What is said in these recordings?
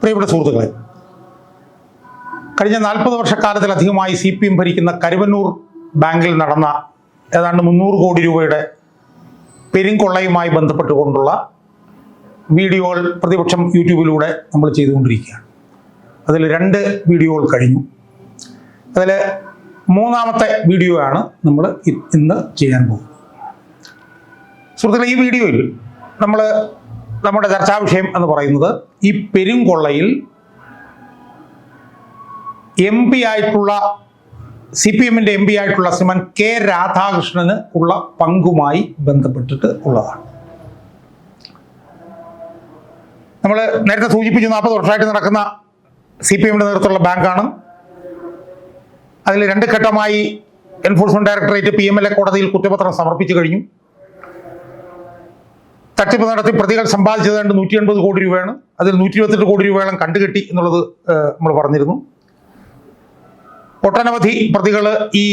പ്രിയപ്പെട്ട സുഹൃത്തുക്കളെ കഴിഞ്ഞ നാൽപ്പത് വർഷക്കാലത്തിലധികമായി സി പി എം ഭരിക്കുന്ന കരുവന്നൂർ ബാങ്കിൽ നടന്ന ഏതാണ്ട് മുന്നൂറ് കോടി രൂപയുടെ പെരുങ്കൊള്ളയുമായി ബന്ധപ്പെട്ടുകൊണ്ടുള്ള വീഡിയോകൾ പ്രതിപക്ഷം യൂട്യൂബിലൂടെ നമ്മൾ ചെയ്തുകൊണ്ടിരിക്കുകയാണ്. അതിൽ രണ്ട് വീഡിയോകൾ കഴിഞ്ഞു. അതിൽ മൂന്നാമത്തെ വീഡിയോ ആണ് നമ്മൾ ഇന്ന് ചെയ്യാൻ പോകുന്നത്. സുഹൃത്തുക്കളെ ഈ വീഡിയോയിൽ നമ്മൾ നമ്മുടെ ചർച്ചാ വിഷയം എന്ന് പറയുന്നത് ഈ പെരുങ്കൊള്ളയിൽ എം പി ആയിട്ടുള്ള സി പി എമ്മിന്റെ എം പി ആയിട്ടുള്ള ശ്രീമാൻ കെ രാധാകൃഷ്ണന് ഉള്ള പങ്കുമായി ബന്ധപ്പെട്ടിട്ട് ഉള്ളതാണ്. നമ്മൾ നേരത്തെ സൂചിപ്പിച്ചു നാൽപ്പത് വർഷമായിട്ട് നടക്കുന്ന സി പി എമ്മിന്റെ നേതൃത്വമുള്ള ബാങ്കാണ്. അതിൽ രണ്ട് ഘട്ടമായി enforcement directorate P M L A കോടതിയിൽ കുറ്റപത്രം സമർപ്പിച്ചു കഴിഞ്ഞു. തട്ടിപ്പ് നടത്തി പ്രതികൾ സമ്പാദിച്ചത് രണ്ട് നൂറ്റി എൺപത് കോടി രൂപയാണ്. അതിൽ നൂറ്റി ഇരുപത്തെട്ട് കോടി രൂപയോളം കണ്ടുകെട്ടി എന്നുള്ളത് നമ്മൾ പറഞ്ഞിരുന്നു. ഒട്ടനവധി പ്രതികൾ ഈ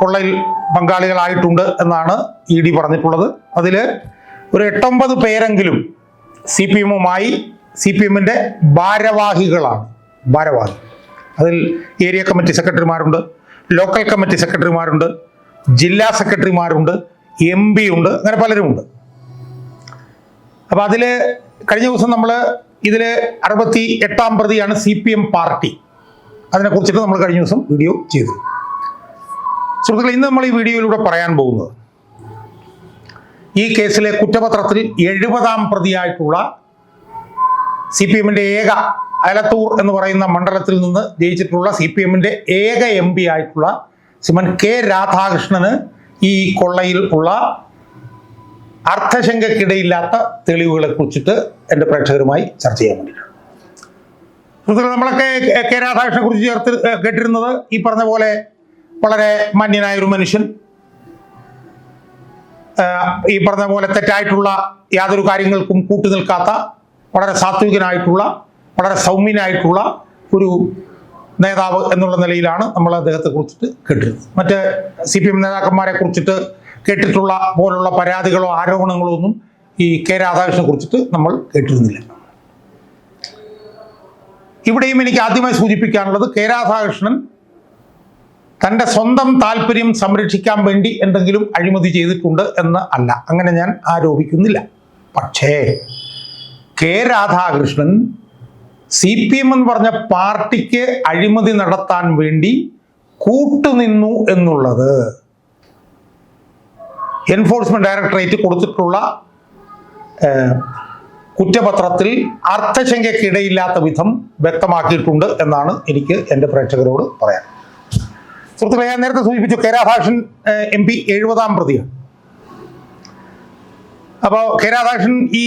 കൊള്ളയിൽ പങ്കാളികളായിട്ടുണ്ട് എന്നാണ് ഇ ഡി പറഞ്ഞിട്ടുള്ളത്. അതിൽ ഒരു എട്ടൊമ്പത് പേരെങ്കിലും സി പി എമ്മുമായി സി പി എമ്മിന്റെ ഭാരവാഹികളാണ്. ഭാരവാഹി. അതിൽ ഏരിയ കമ്മിറ്റി സെക്രട്ടറിമാരുണ്ട് ലോക്കൽ കമ്മിറ്റി സെക്രട്ടറിമാരുണ്ട് ജില്ലാ സെക്രട്ടറിമാരുണ്ട് എം പി ഉണ്ട് അങ്ങനെ പലരുമുണ്ട്. അപ്പോൾ അതിൽ കഴിഞ്ഞ ദിവസം നമ്മൾ ഇതിൽ അറുപത്തി എട്ടാം പ്രതിയാണ് സി പി എം പാർട്ടി. അതിനെക്കുറിച്ചിട്ട് നമ്മൾ കഴിഞ്ഞ ദിവസം വീഡിയോ ചെയ്തു. സുഹൃത്തുക്കളെ ഇന്ന് നമ്മൾ ഈ വീഡിയോയിലൂടെ പറയാൻ പോകുന്നത് ഈ കേസിലെ കുറ്റപത്രത്തിൽ എഴുപതാം പ്രതിയായിട്ടുള്ള സി പി എമ്മിന്റെ ഏക അലത്തൂർ എന്ന് പറയുന്ന മണ്ഡലത്തിൽ നിന്ന് ജയിച്ചിട്ടുള്ള സി പി എമ്മിന്റെ ഏക എം പി ആയിട്ടുള്ള ശ്രീമൻ കെ രാധാകൃഷ്ണന് ഈ കൊള്ളയിൽ ഉള്ള അർത്ഥശങ്കക്കിടയില്ലാത്ത തെളിവുകളെ കുറിച്ചിട്ട് എന്റെ പ്രേക്ഷകരുമായി ചർച്ച ചെയ്യാൻ വേണ്ടിയിട്ടാണ്. നമ്മളൊക്കെ കെ രാധാകൃഷ്ണനെ കുറിച്ച് ചേർത്ത് കേട്ടിരുന്നത് ഈ പറഞ്ഞ പോലെ വളരെ മാന്യനായ ഒരു മനുഷ്യൻ ഈ പറഞ്ഞ പോലെ തെറ്റായിട്ടുള്ള യാതൊരു കാര്യങ്ങൾക്കും കൂട്ടു നിൽക്കാത്ത വളരെ സാത്വികനായിട്ടുള്ള വളരെ സൗമ്യനായിട്ടുള്ള ഒരു നേതാവ് എന്നുള്ള നിലയിലാണ് നമ്മൾ അദ്ദേഹത്തെ കുറിച്ചിട്ട് കേട്ടിരുന്നത്. മറ്റ് സി പി എം നേതാക്കന്മാരെ കുറിച്ചിട്ട് കേട്ടിട്ടുള്ള പോലുള്ള പരാതികളോ ആരോപണങ്ങളോ ഒന്നും ഈ കെ രാധാകൃഷ്ണനെ കുറിച്ചിട്ട് നമ്മൾ കേട്ടിരുന്നില്ല. ഇവിടെയും എനിക്ക് ആദ്യമായി സൂചിപ്പിക്കാനുള്ളത് കെ രാധാകൃഷ്ണൻ തന്റെ സ്വന്തം താല്പര്യം സംരക്ഷിക്കാൻ വേണ്ടി എന്തെങ്കിലും അഴിമതി ചെയ്തിട്ടുണ്ട് എന്ന് അല്ല. അങ്ങനെ ഞാൻ ആരോപിക്കുന്നില്ല. പക്ഷേ K Radhakrishnan C P M എന്ന് പറഞ്ഞ പാർട്ടിക്ക് അഴിമതി നടത്താൻ വേണ്ടി കൂട്ടുനിന്നു എന്നുള്ളത് എൻഫോഴ്സ്മെന്റ് ഡയറക്ടറേറ്റ് കൊടുത്തിട്ടുള്ള കുറ്റപത്രത്തിൽ അർത്ഥശങ്കയ്ക്കിടയില്ലാത്ത വിധം വ്യക്തമാക്കിയിട്ടുണ്ട് എന്നാണ് എനിക്ക് എന്റെ പ്രേക്ഷകരോട് പറയാൻ. സുഹൃത്തുക്കളെ ഞാൻ നേരത്തെ സൂചിപ്പിച്ചു കെ രാധാകൃഷ്ണൻ എം പി എഴുപതാം പ്രതിയാണ്. അപ്പോൾ കെ രാധാകൃഷ്ണൻ ഈ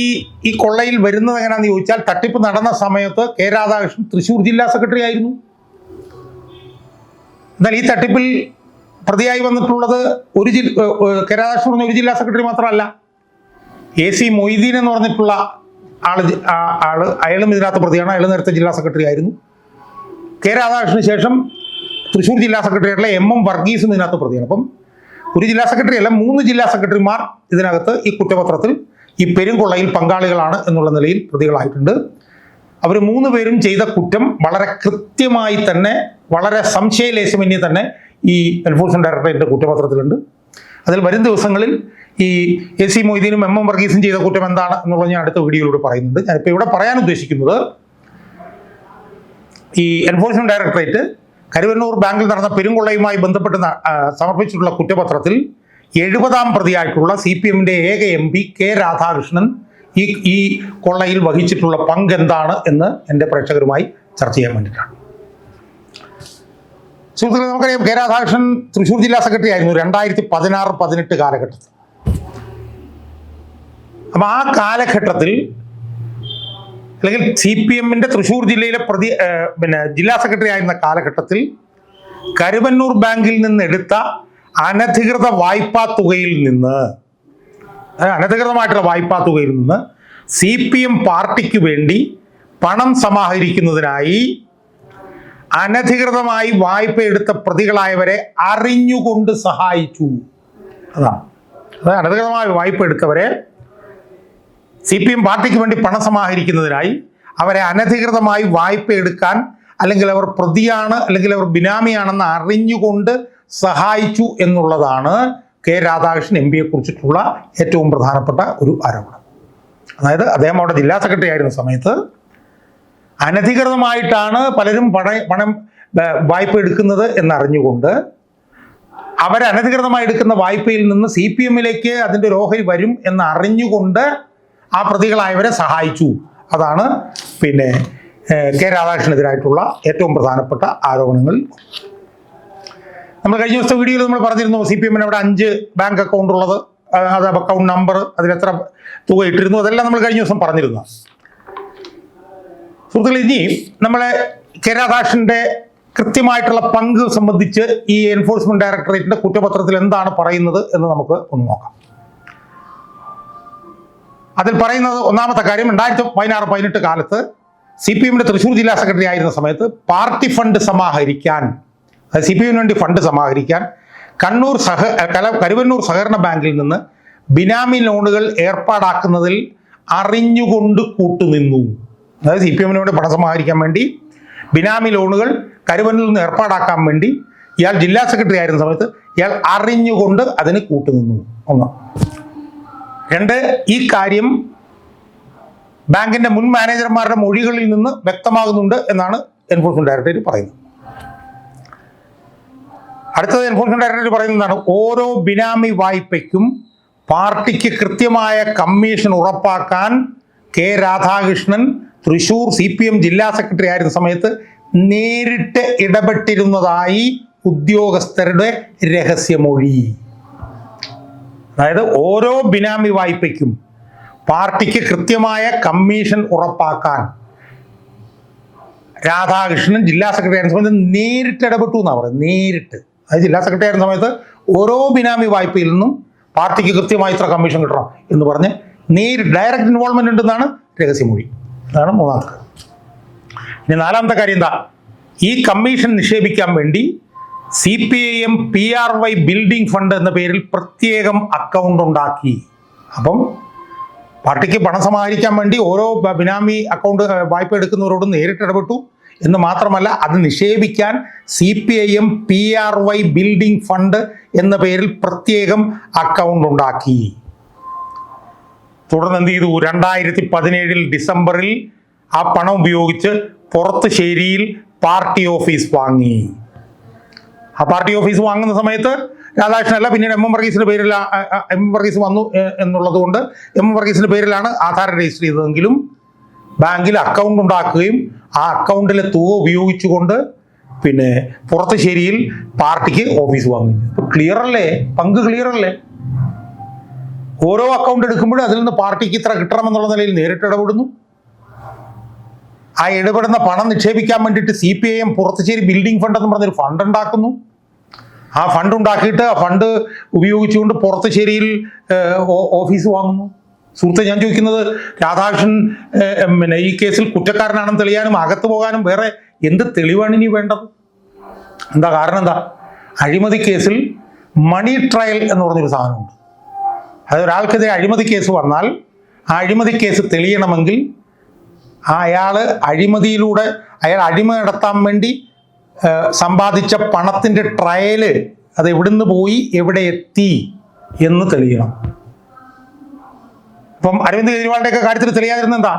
ഈ കൊള്ളയിൽ വരുന്നത് എങ്ങനെയാണെന്ന് ചോദിച്ചാൽ തട്ടിപ്പ് നടന്ന സമയത്ത് കെ രാധാകൃഷ്ണൻ തൃശ്ശൂർ ജില്ലാ സെക്രട്ടറി ആയിരുന്നു. എന്നാൽ ഈ തട്ടിപ്പിൽ പ്രതിയായി വന്നിട്ടുള്ളത് ഒരു ജില്ല കേരളാഷ്ട്രം പറഞ്ഞ ഒരു ജില്ലാ സെക്രട്ടറി മാത്രമല്ല. എ സി മൊയ്തീൻ എന്ന് പറഞ്ഞിട്ടുള്ള ആൾ ആൾ അയാളും ഇതിനകത്ത് പ്രതിയാണ്. അയാൾ നേരത്തെ ജില്ലാ സെക്രട്ടറി ആയിരുന്നു. കെ രാധാകൃഷ്ണന് ശേഷം തൃശ്ശൂർ ജില്ലാ സെക്രട്ടറി ആയിട്ടുള്ള എം എം വർഗീസും ഇതിനകത്ത് പ്രതിയാണ്. അപ്പം ഒരു ജില്ലാ സെക്രട്ടറി അല്ല മൂന്ന് ജില്ലാ സെക്രട്ടറിമാർ ഇതിനകത്ത് ഈ കുറ്റപത്രത്തിൽ ഈ പെരുംകൊള്ളയിൽ പങ്കാളികളാണ് എന്നുള്ള നിലയിൽ പ്രതികളായിട്ടുണ്ട്. അവർ മൂന്ന് പേരും ചെയ്ത കുറ്റം വളരെ കൃത്യമായി തന്നെ വളരെ സംശയലേശമന്യേ തന്നെ ഈ എൻഫോഴ്സ്മെന്റ് ഡയറക്ടറേറ്റിന്റെ കുറ്റപത്രത്തിലുണ്ട്. അതിൽ വരും ദിവസങ്ങളിൽ ഈ എ സി മൊയ്തീനും എം എം വർഗീസും ചെയ്ത കുറ്റം എന്താണ് എന്നുള്ളത് ഞാൻ അടുത്ത വീഡിയോയിലൂടെ പറയുന്നുണ്ട്. ഞാനിപ്പോൾ ഇവിടെ പറയാൻ ഉദ്ദേശിക്കുന്നത് ഈ എൻഫോഴ്സ്മെന്റ് ഡയറക്ടറേറ്റ് കരുവന്നൂർ ബാങ്കിൽ നടന്ന പെരുങ്കൊള്ളയുമായി ബന്ധപ്പെട്ട് സമർപ്പിച്ചിട്ടുള്ള കുറ്റപത്രത്തിൽ എഴുപതാം പ്രതിയായിട്ടുള്ള സി പി എമ്മിന്റെ ഏക എം പി കെ രാധാകൃഷ്ണൻ ഈ ഈ കൊള്ളയിൽ വഹിച്ചിട്ടുള്ള പങ്ക് എന്താണ് എന്ന് എന്റെ പ്രേക്ഷകരുമായി ചർച്ച ചെയ്യാൻ വേണ്ടിയിട്ടാണ്. സുഹൃത്തുക്കളെ നമുക്കറിയാം കെ രാധാകൃഷ്ണൻ തൃശ്ശൂർ ജില്ലാ സെക്രട്ടറി ആയിരുന്നു രണ്ടായിരത്തി പതിനാറ് പതിനെട്ട് കാലഘട്ടത്തിൽ. അപ്പം ആ കാലഘട്ടത്തിൽ അല്ലെങ്കിൽ സി പി എമ്മിന്റെ തൃശ്ശൂർ ജില്ലയിലെ പ്രതി പിന്നെ ജില്ലാ സെക്രട്ടറി ആയിരുന്ന കാലഘട്ടത്തിൽ കരുവന്നൂർ ബാങ്കിൽ നിന്ന് എടുത്ത അനധികൃത വായ്പാ തുകയിൽ നിന്ന് അനധികൃതമായിട്ടുള്ള വായ്പാ തുകയിൽ നിന്ന് സി പി എം പാർട്ടിക്ക് വേണ്ടി പണം സമാഹരിക്കുന്നതിനായി അനധികൃതമായി വായ്പ എടുത്ത പ്രതികളായവരെ അറിഞ്ഞുകൊണ്ട് സഹായിച്ചു. അതാണ്. അതായത് അനധികൃതമായി വായ്പ എടുത്തവരെ സി പി എം പാർട്ടിക്ക് വേണ്ടി പണം സമാഹരിക്കുന്നതിനായി അവരെ അനധികൃതമായി വായ്പ എടുക്കാൻ അല്ലെങ്കിൽ അവർ പ്രതിയാണ് അല്ലെങ്കിൽ അവർ ബിനാമിയാണെന്ന് അറിഞ്ഞുകൊണ്ട് സഹായിച്ചു എന്നുള്ളതാണ് കെ രാധാകൃഷ്ണൻ എം പിയെ കുറിച്ചിട്ടുള്ള ഏറ്റവും പ്രധാനപ്പെട്ട ഒരു ആരോപണം. അതായത് അദ്ദേഹം അവിടെ ജില്ലാ സെക്രട്ടറി ആയിരുന്ന സമയത്ത് അനധികൃതമായിട്ടാണ് പലരും പണ പണം വായ്പ എടുക്കുന്നത് എന്നറിഞ്ഞുകൊണ്ട് അവർ അനധികൃതമായി എടുക്കുന്ന വായ്പയിൽ നിന്ന് സി പി എമ്മിലേക്ക് അതിന്റെ ഓഹരി വരും എന്ന് അറിഞ്ഞുകൊണ്ട് ആ പ്രതികളായവരെ സഹായിച്ചു. അതാണ് പിന്നെ കെ രാധാകൃഷ്ണനെതിരായിട്ടുള്ള ഏറ്റവും പ്രധാനപ്പെട്ട ആരോപണങ്ങൾ. നമ്മൾ കഴിഞ്ഞ ദിവസത്തെ വീഡിയോയിൽ നമ്മൾ പറഞ്ഞിരുന്നു സി പി എമ്മിന് അവിടെ അഞ്ച് ബാങ്ക് അക്കൗണ്ട് ഉള്ളത് അത് അക്കൗണ്ട് നമ്പർ അതിലെത്ര തുക ഇട്ടിരുന്നു അതെല്ലാം നമ്മൾ കഴിഞ്ഞ ദിവസം പറഞ്ഞിരുന്നു. സുഹൃത്തുക്കൾ ഇനി നമ്മളെ കെ രാധാകൃഷ്ണന്റെ കൃത്യമായിട്ടുള്ള പങ്ക് സംബന്ധിച്ച് ഈ എൻഫോഴ്സ്മെന്റ് ഡയറക്ടറേറ്റിന്റെ കുറ്റപത്രത്തിൽ എന്താണ് പറയുന്നത് എന്ന് നമുക്ക് ഒന്ന് നോക്കാം. അതിൽ പറയുന്നത് ഒന്നാമത്തെ കാര്യം രണ്ടായിരത്തി പതിനാറ് പതിനെട്ട് കാലത്ത് സി പി എമ്മിന്റെ തൃശ്ശൂർ ജില്ലാ സെക്രട്ടറി ആയിരുന്ന സമയത്ത് പാർട്ടി ഫണ്ട് സമാഹരിക്കാൻ സി പി എമ്മിന് വേണ്ടി ഫണ്ട് സമാഹരിക്കാൻ കണ്ണൂർ സഹ കരുവന്നൂർ സഹകരണ ബാങ്കിൽ നിന്ന് ബിനാമി ലോണുകൾ ഏർപ്പാടാക്കുന്നതിൽ അറിഞ്ഞുകൊണ്ട് കൂട്ടുനിന്നു. അതായത് സി പി എമ്മിന് വേണ്ടി പണം സമാഹരിക്കാൻ വേണ്ടി ബിനാമി ലോണുകൾ കരുവനിൽ നിന്ന് ഏർപ്പാടാക്കാൻ വേണ്ടി ഇയാൾ ജില്ലാ സെക്രട്ടറി ആയിരുന്ന സമയത്ത് ഇയാൾ അറിഞ്ഞുകൊണ്ട് അതിന് കൂട്ടുനിന്നു. ഒന്ന്. രണ്ട് ഈ കാര്യം ബാങ്കിന്റെ മുൻ മാനേജർമാരുടെ മൊഴികളിൽ നിന്ന് വ്യക്തമാകുന്നുണ്ട് എന്നാണ് എൻഫോഴ്സ്മെന്റ് ഡയറക്ടറേറ്റ് പറയുന്നത്. അടുത്തത് എൻഫോഴ്സ്മെന്റ് ഡയറക്ടറേറ്റ് പറയുന്നതാണ് ഓരോ ബിനാമി വായ്പയ്ക്കും പാർട്ടിക്ക് കൃത്യമായ കമ്മീഷൻ ഉറപ്പാക്കാൻ K Radhakrishnan Thrissur C P M ജില്ലാ സെക്രട്ടറി ആയിരുന്ന സമയത്ത് നേരിട്ട് ഇടപെട്ടിരുന്നതായി ഉദ്യോഗസ്ഥരുടെ രഹസ്യമൊഴി. അതായത് ഓരോ ബിനാമി വായ്പയ്ക്കും പാർട്ടിക്ക് കൃത്യമായ കമ്മീഷൻ ഉറപ്പാക്കാൻ രാധാകൃഷ്ണൻ ജില്ലാ സെക്രട്ടറി ആയിരുന്ന സമയത്ത് നേരിട്ട് ഇടപെട്ടു എന്നാണ് പറയുന്നത്. നേരിട്ട്. അതായത് ജില്ലാ സെക്രട്ടറി ആയിരുന്ന സമയത്ത് ഓരോ ബിനാമി വായ്പയിൽ നിന്നും പാർട്ടിക്ക് കൃത്യമായി ഇത്ര കമ്മീഷൻ കിട്ടണം എന്ന് പറഞ്ഞ് നേരിട്ട് ഡയറക്റ്റ് ഇൻവോൾവ്മെന്റ് ഉണ്ടെന്നാണ് രഹസ്യമൊഴി. അതാണ് മൂന്നാമത്തെ കാര്യം. ഇനി നാലാമത്തെ കാര്യം എന്താ? ഈ കമ്മീഷൻ നിക്ഷേപിക്കാൻ വേണ്ടി C P I M P R Y building fund എന്ന പേരിൽ പ്രത്യേകം അക്കൗണ്ട് ഉണ്ടാക്കി. അപ്പം പാർട്ടിക്ക് പണം സമാഹരിക്കാൻ വേണ്ടി ഓരോ ബിനാമി അക്കൗണ്ട് വായ്പ എടുക്കുന്നവരോട് നേരിട്ട് ഇടപെട്ടു. എന്ന് മാത്രമല്ല അത് നിക്ഷേപിക്കാൻ C P I M P R Y building fund എന്ന പേരിൽ പ്രത്യേകം അക്കൗണ്ട് ഉണ്ടാക്കി. തുടർന്ന് എന്ത് ചെയ്തു രണ്ടായിരത്തി പതിനേഴിൽ ഡിസംബറിൽ ആ പണം ഉപയോഗിച്ച് പുറത്തുശ്ശേരിയിൽ പാർട്ടി ഓഫീസ് വാങ്ങി. ആ പാർട്ടി ഓഫീസ് വാങ്ങുന്ന സമയത്ത് രാധാകൃഷ്ണനല്ല പിന്നീട് എം എം വർഗീസിന്റെ പേരിൽ എം എം വർഗീസ് വന്നു എന്നുള്ളത് കൊണ്ട് എം എം വർഗീസിന്റെ പേരിലാണ് ആധാർ രജിസ്റ്റർ ചെയ്തതെങ്കിലും ബാങ്കിൽ അക്കൗണ്ട് ഉണ്ടാക്കുകയും ആ അക്കൗണ്ടിലെ തുക ഉപയോഗിച്ചുകൊണ്ട് പിന്നെ പുറത്തുശ്ശേരിയിൽ പാർട്ടിക്ക് ഓഫീസ് വാങ്ങി ക്ലിയർ അല്ലേ? പങ്ക് ക്ലിയർ അല്ലേ? ഓരോ അക്കൗണ്ട് എടുക്കുമ്പോഴും അതിൽ നിന്ന് പാർട്ടിക്ക് ഇത്ര കിട്ടണമെന്നുള്ള നിലയിൽ നേരിട്ട് ഇടപെടുന്നു. ആ ഇടപെടുന്ന പണം നിക്ഷേപിക്കാൻ വേണ്ടിയിട്ട് C P I M Purathussery building fund എന്ന് പറഞ്ഞൊരു ഫണ്ട് ഉണ്ടാക്കുന്നു. ആ ഫണ്ട് ഉണ്ടാക്കിയിട്ട് ആ ഫണ്ട് ഉപയോഗിച്ചുകൊണ്ട് പുറത്തുശ്ശേരിയിൽ ഓഫീസ് വാങ്ങുന്നു. സുഹൃത്തെ ഞാൻ ചോദിക്കുന്നത് രാധാകൃഷ്ണൻ പിന്നെ ഈ കേസിൽ കുറ്റക്കാരനാണെന്ന് തെളിയാനും അകത്തു പോകാനും വേറെ എന്ത് തെളിവാണ് ഇനി വേണ്ടത്? എന്താ കാരണം എന്താ? അഴിമതി കേസിൽ മണി ട്രയൽ എന്ന് പറഞ്ഞൊരു സാധനമുണ്ട്. അത് ഒരാൾക്കെതിരെ അഴിമതി കേസ് വന്നാൽ ആ അഴിമതി കേസ് തെളിയണമെങ്കിൽ അയാൾ അഴിമതിയിലൂടെ അയാൾ അഴിമ നടത്താൻ വേണ്ടി സമ്പാദിച്ച പണത്തിന്റെ ട്രയൽ അത് എവിടുന്ന് പോയി എവിടെ എത്തി എന്ന് തെളിയണം. ഇപ്പം അരവിന്ദ് കെജ്രിവാളിന്റെ ഒക്കെ കാര്യത്തിൽ തെളിയാതിരുന്ന എന്താ?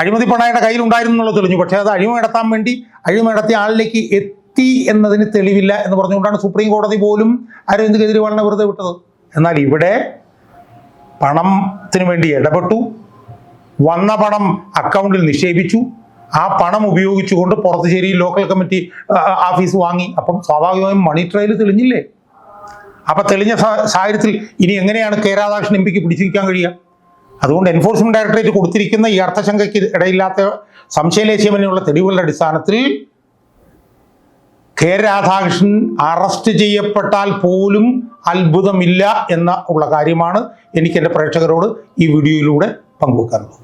അഴിമതി പണം അയാളുടെ കയ്യിൽ ഉണ്ടായിരുന്നു എന്നുള്ളത് തെളിഞ്ഞു. പക്ഷേ അത് അഴിമ നടത്താൻ വേണ്ടി അഴിമ നടത്തിയ ആളിലേക്ക് എത്തി എന്നതിന് തെളിവില്ല എന്ന് പറഞ്ഞുകൊണ്ടാണ് സുപ്രീം കോടതി പോലും അരവിന്ദ് കെജ്രിവാളിനെ വെറുതെ വിട്ടത്. എന്നാൽ ഇവിടെ പണത്തിന് വേണ്ടി ഇടപെട്ടു. വന്ന പണം അക്കൗണ്ടിൽ നിക്ഷേപിച്ചു. ആ പണം ഉപയോഗിച്ചുകൊണ്ട് പുറത്തുശ്ശേരി ലോക്കൽ കമ്മിറ്റി ഓഫീസ് വാങ്ങി. അപ്പം സ്വാഭാവികമായും മണി ട്രയൽ തെളിഞ്ഞില്ലേ? അപ്പൊ തെളിഞ്ഞ സാഹചര്യത്തിൽ ഇനി എങ്ങനെയാണ് കെ രാധാകൃഷ്ണൻ എം പിക്ക് പിടിച്ചിരിക്കാൻ കഴിയുക? അതുകൊണ്ട് എൻഫോഴ്സ്മെന്റ് ഡയറക്ടറേറ്റ് കൊടുത്തിരിക്കുന്ന ഈ അർത്ഥശങ്കയ്ക്ക് ഇടയില്ലാത്ത സംശയലേശ്യമെന്നുള്ള തെളിവുകളുടെ അടിസ്ഥാനത്തിൽ കെ രാധാകൃഷ്ണൻ അറസ്റ്റ് ചെയ്യപ്പെട്ടാൽ പോലും അത്ഭുതമില്ല എന്ന ഉള്ള കാര്യമാണ് എനിക്ക് എന്റെ പ്രേക്ഷകരോട് ഈ വീഡിയോയിലൂടെ പങ്കുവെക്കാറുള്ളത്.